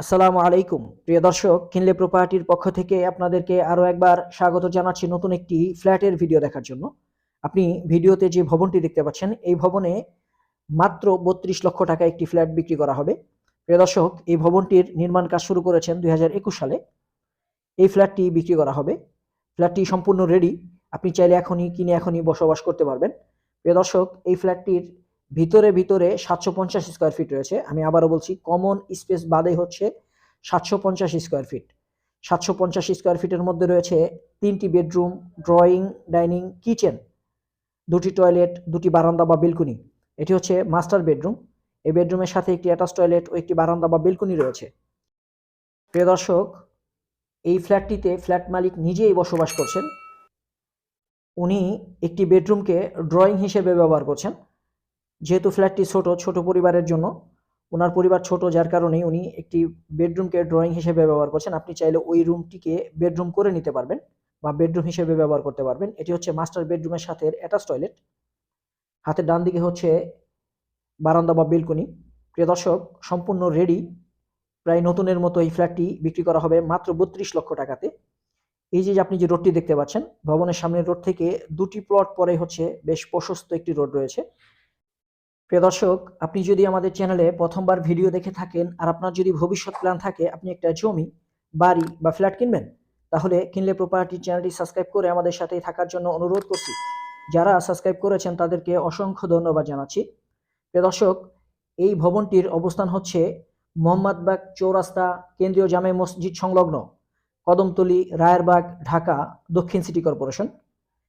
আসসালামু আলাইকুম। প্রিয় দর্শক কিনলে প্রপার্টির পক্ষ থেকে আপনাদেরকে আরও একবার স্বাগত জানাচ্ছি নতুন একটি ফ্ল্যাটের ভিডিও দেখার জন্য। আপনি ভিডিওতে যে ভবনটি দেখতে পাচ্ছেন, এই ভবনে মাত্র বত্রিশ লক্ষ টাকা একটি ফ্ল্যাট বিক্রি করা হবে। প্রিয় দর্শক, এই ভবনটির নির্মাণ কাজ শুরু করেছেন দুই হাজার একুশ সালে। এই ফ্ল্যাটটি বিক্রি করা হবে। ফ্ল্যাটটি সম্পূর্ণ রেডি আপনি চাইলে এখনই কিনে এখনই বসবাস করতে পারবেন। প্রিয় দর্শক, এই ফ্ল্যাটটির ভিতরে ভিতরে সাতশো পঞ্চাশ স্কোয়ার ফিট রয়েছে। আমি আবারও বলছি কমন স্পেস বাদে হচ্ছে সাতশো পঞ্চাশ স্কোয়ার ফিট সাতশো পঞ্চাশ স্কোয়ার ফিটের মধ্যে রয়েছে তিনটি বেডরুম ড্রয়িং ডাইনিং কিচেন দুটি টয়লেট দুটি বারান্দা বা বেলকুনি এটি হচ্ছে মাস্টার বেডরুম এই বেডরুমের সাথে একটি অ্যাটাচ টয়লেট ও একটি বারান্দা বা বেলকুনি রয়েছে। প্রিয় দর্শক, এই ফ্ল্যাটটিতে ফ্ল্যাট মালিক নিজেই বসবাস করছেন। উনি একটি বেডরুমকে ড্রয়িং হিসেবে ব্যবহার করছেন। যেহেতু ফ্ল্যাটটি ছোট ছোট পরিবারের জন্য, ওনার পরিবার ছোট, যার কারণে উনি একটি বেডরুমকে ড্রয়িং হিসেবে ব্যবহার করছেন। আপনি চাইলে ওই রুমটিকে বেডরুম করে নিতে পারবেন বা বেডরুম হিসেবে ব্যবহার করতে পারবেন। এটি হচ্ছে মাস্টার বেডরুমের সাথে অ্যাটাচ টয়লেট। হাতের ডান দিকে হচ্ছে বারান্দা বা বেলকনি। প্রিয় দর্শক, সম্পূর্ণ রেডি প্রায় নতুনের মতো এই ফ্ল্যাটটি বিক্রি করা হবে মাত্র বত্রিশ লক্ষ টাকাতে। এই যে আপনি যে রোডটি দেখতে পাচ্ছেন, ভবনের সামনের রোড থেকে দুটি প্লট পরে হচ্ছে বেশ প্রশস্ত একটি রোড রয়েছে। প্রিয় দর্শক, আপনি যদি আমাদের চ্যানেলে প্রথমবার ভিডিও দেখে থাকেন আর আপনার যদি ভবিষ্যৎ প্ল্যান থাকে, আপনি একটা জমি, বাড়ি বা ফ্ল্যাট কিনবেন, তাহলে কিনলে প্রপার্টি চ্যানেলটি সাবস্ক্রাইব করে আমাদের সাথেই থাকার জন্য অনুরোধ করছি। যারা সাবস্ক্রাইব করেছেন, তাদেরকে অসংখ্য ধন্যবাদ জানাচ্ছি। প্রিয় দর্শক, এই ভবনটির অবস্থান হচ্ছে মোহাম্মদবাগ চৌরাস্তা কেন্দ্রীয় জামে মসজিদ সংলগ্ন কদমতলি, রায়েরবাগ, ঢাকা, দক্ষিণ সিটি কর্পোরেশন।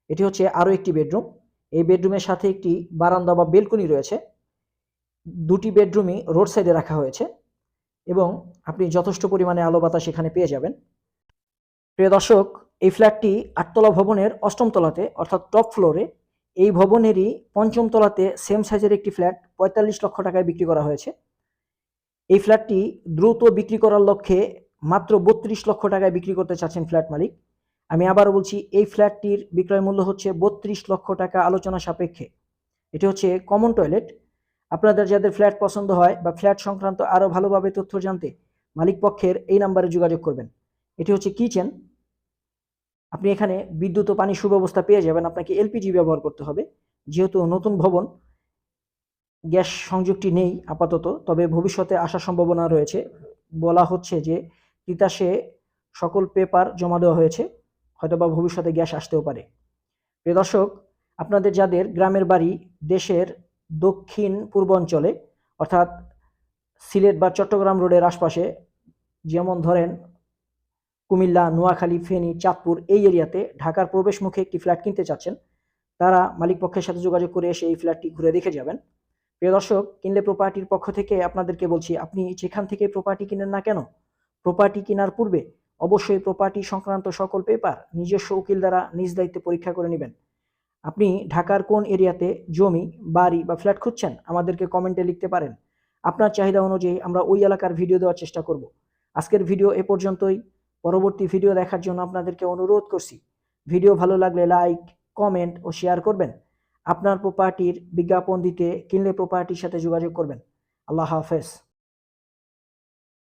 এটি হচ্ছে আরও একটি বেডরুম। এই বেডরুমের সাথে একটি বারান্দা বা বেলকনি রয়েছে। দুটি বেডরুমই রোড সাইডে রাখা হয়েছে এবং আপনি যথেষ্ট পরিমাণে আলো বাতাস এখানে পেয়ে যাবেন। প্রিয় দর্শক, এই ফ্ল্যাটটি আটতলা ভবনের অষ্টম তলাতে, অর্থাৎ টপ ফ্লোরে, এই ভবনেরই পঞ্চম তলাতে সেম সাইজের একটি ফ্ল্যাট পঁয়তাল্লিশ লক্ষ টাকায় বিক্রি করা হয়েছে। এই ফ্ল্যাটটি দ্রুত বিক্রি করার লক্ষ্যে মাত্র বত্রিশ লক্ষ টাকায় বিক্রি করতে চাচ্ছেন ফ্ল্যাট মালিক। আমি আবারও বলছি, এই ফ্ল্যাটটির বিক্রয় মূল্য হচ্ছে বত্রিশ লক্ষ টাকা আলোচনা সাপেক্ষে। এটি হচ্ছে কমন টয়লেট আপনাদের যাদের ফ্ল্যাট পছন্দ হয় বা ফ্ল্যাট সংক্রান্ত আরও ভালোভাবে তথ্য জানতে মালিক পক্ষের এই নাম্বারে যোগাযোগ করবেন। এটি হচ্ছে কিচেন। আপনি এখানে বিদ্যুৎ ও পানি সুব্যবস্থা পেয়ে যাবেন, আপনাকে এলপিজি ব্যবহার করতে হবে। যেহেতু নতুন ভবন, গ্যাস সংযোগটি নেই আপাতত, তবে ভবিষ্যতে আসার সম্ভাবনা রয়েছে। বলা হচ্ছে যে তিতাসে সকল পেপার জমা দেওয়া হয়েছে, হয়তোবা ভবিষ্যতে গ্যাস আসতেও পারে। প্রিয় দর্শক, আপনাদের যাদের গ্রামের বাড়ি, দেশের দক্ষিণ পূর্বাঞ্চলে, অর্থাৎ সিলেট বা চট্টগ্রাম রোডের আশপাশে, যেমন ধরেন কুমিল্লা, নোয়াখালী, ফেনী, চাঁদপুর, এই এরিয়াতে ঢাকার প্রবেশ মুখে একটি ফ্ল্যাট কিনতে চাচ্ছেন। তারা মালিক পক্ষের সাথে যোগাযোগ করে এসে এই ফ্ল্যাটটি ঘুরে দেখে যাবেন। প্রিয় দর্শক, কিনলে প্রপার্টির পক্ষ থেকে আপনাদেরকে বলছি, আপনি যেখান থেকে প্রপার্টি কিনেন না কেন প্রপার্টি কেনার পূর্বে অবশ্যই প্রপার্টি সংক্রান্ত সকল পেপার নিজস্ব উকিল দ্বারা নিজ দায়িত্বে পরীক্ষা করে নেবেন। আপনি ঢাকার কোন এরিয়াতে জমি, বাড়ি বা ফ্ল্যাট খুঁজছেন, আমাদেরকে কমেন্টে লিখতে পারেন। আপনার চাহিদা অনুযায়ী আমরা ওই এলাকার ভিডিও দেওয়ার চেষ্টা করব। আজকের ভিডিও এ পর্যন্তই। পরবর্তী ভিডিও দেখার জন্য আপনাদেরকে অনুরোধ করছি। ভিডিও ভালো লাগলে লাইক, কমেন্ট ও শেয়ার করবেন। আপনার প্রপার্টির বিজ্ঞাপন দিতে কিনলে প্রপার্টির সাথে যোগাযোগ করবেন। আল্লাহ হাফেজ।